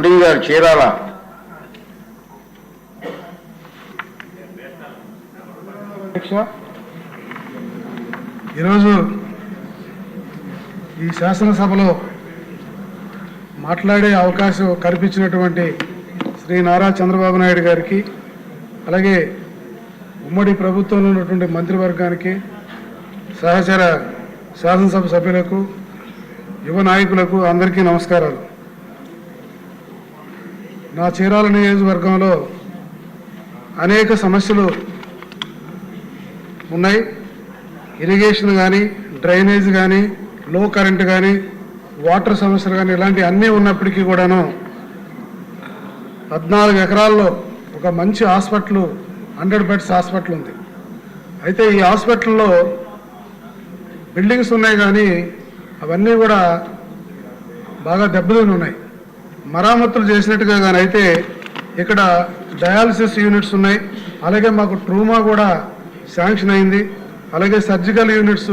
ఎండి గారు చీరాల. ఈరోజు ఈ శాసనసభలో మాట్లాడే అవకాశం కల్పించినటువంటి శ్రీ నారా చంద్రబాబు నాయుడు గారికి అలాగే ఉమ్మడి ప్రభుత్వంలో ఉన్నటువంటి మంత్రివర్గానికి సహచర శాసనసభ సభ్యులకు యువ నాయకులకు అందరికీ నమస్కారాలు. నా చీరాల నియోజకవర్గంలో అనేక సమస్యలు ఉన్నాయి. ఇరిగేషన్ కానీ డ్రైనేజ్ కానీ లో కరెంట్ కానీ వాటర్ సమస్యలు కానీ ఇలాంటి అన్నీ ఉన్నప్పటికీ కూడాను పద్నాలుగు ఎకరాల్లో ఒక మంచి హాస్పిటల్ హండ్రెడ్ బెడ్స్ హాస్పిటల్ ఉంది. అయితే ఈ హాస్పిటల్లో బిల్డింగ్స్ ఉన్నాయి కానీ అవన్నీ కూడా బాగా దెబ్బతిని ఉన్నాయి. మరామతులు చేసినట్టుగా కానీ అయితే ఇక్కడ డయాలసిస్ యూనిట్స్ ఉన్నాయి. అలాగే మాకు ట్రూమా కూడా శాంక్షన్ అయింది. అలాగే సర్జికల్ యూనిట్స్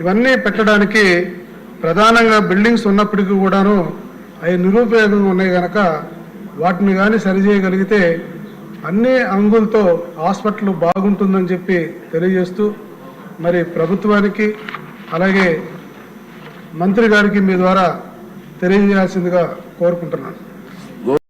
ఇవన్నీ పెట్టడానికి ప్రధానంగా బిల్డింగ్స్ ఉన్నప్పటికీ కూడాను అవి నిరుపయోగంగా ఉన్నాయి కనుక వాటిని కానీ సరిచేయగలిగితే అన్ని అంగులతో హాస్పిటల్ బాగుంటుందని చెప్పి తెలియజేస్తూ మరి ప్రభుత్వానికి అలాగే మంత్రి గారికి మీ ద్వారా తెలియజేయాల్సిందిగా కోరుకుంటున్నాను.